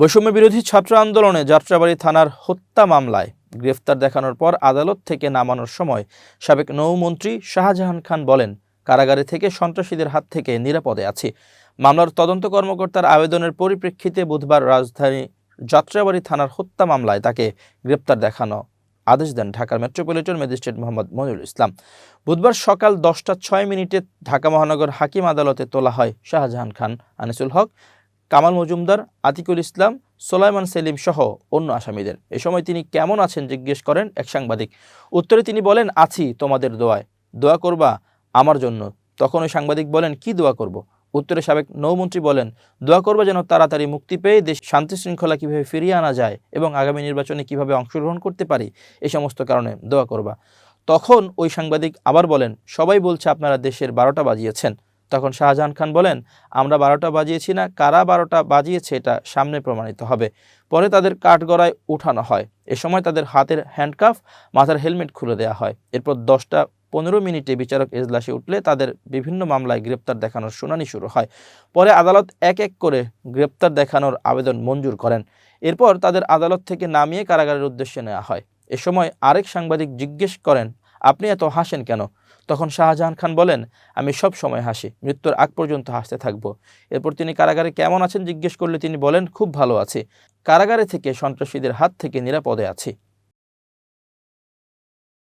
বৈষম্য বিরোধী ছাত্র আন্দোলনে যাত্রাবাড়ি থানার হত্যা মামলায় গ্রেফতার দেখানোর পর আদালত থেকে নামানোর সময় সাবেক নৌমন্ত্রী শাহজাহান খান বলেন, কারাগারে থেকে সন্ত্রাসীদের হাত থেকে নিরাপদে আছি। মামলার তদন্ত কর্মকর্তার আবেদনের পরিপ্রেক্ষিতে বুধবার রাজধানী যাত্রাবাড়ি থানার হত্যা মামলায় তাকে গ্রেপ্তার দেখানো আদেশ দেন ঢাকার মেট্রোপলিটন ম্যাজিস্ট্রেট মোহাম্মদ মনিরুল ইসলাম। বুধবার সকাল দশটা ছয় মিনিটে ঢাকা মহানগর হাকিম আদালতে তোলা হয় শাহজাহান খান, আনিসুল হক কামাল মজুমদার, আতিকুল ইসলাম সোলাইমান সেলিম সহ অন্য আসামিদের। এ সময় তিনি কেমন আছেন জিজ্ঞেস করেন এক সাংবাদিক। উত্তরে তিনি বলেন, আছি তোমাদের দোয়ায়। দোয়া করবা আমার জন্য। তখন ওই সাংবাদিক বলেন, কি দোয়া করব? উত্তরে সাবেক নৌমন্ত্রী বলেন, দোয়া করবা যেন তাড়াতাড়ি মুক্তি পেয়ে দেশ শান্তি শৃঙ্খলা কীভাবে ফিরিয়ে আনা যায় এবং আগামী নির্বাচনে কীভাবে অংশগ্রহণ করতে পারি, এ সমস্ত কারণে দোয়া করবা। তখন ওই সাংবাদিক আবার বলেন, সবাই বলছে আপনারা দেশের বারোটা বাজিয়েছেন। তখন শাহজাহান খান বলেন, আমরা বারোটা বাজিয়েছি না, কারা বারোটা বাজিয়েছে এটা সামনে প্রমাণিত হবে। পরে তাদের কাঠগড়ায় উঠানো হয়। এ সময় তাদের হাতের হ্যান্ডকাফ, মাথার হেলমেট খুলে দেওয়া হয়। এরপর দশটা পনেরো মিনিটে বিচারক এজলাসে উঠলে তাদের বিভিন্ন মামলায় গ্রেপ্তার দেখানোর শুনানি শুরু হয়। পরে আদালত এক এক করে গ্রেপ্তার দেখানোর আবেদন মঞ্জুর করেন। এরপর তাদের আদালত থেকে নামিয়ে কারাগারের উদ্দেশ্যে নেওয়া হয়। এ সময় আরেক সাংবাদিক জিজ্ঞেস করেন, আপনি এত হাসেন কেন? তখন শাহজাহান খান বলেন, আমি সব সময় হাসি, মৃত্যুর আগ পর্যন্ত হাসতে থাকব। এরপর তিনি কারাগারে কেমন আছেন জিজ্ঞেস করলে তিনি বলেন, খুব ভালো আছি। কারাগারে থেকে সন্ত্রাসীদের হাত থেকে নিরাপদে আছি।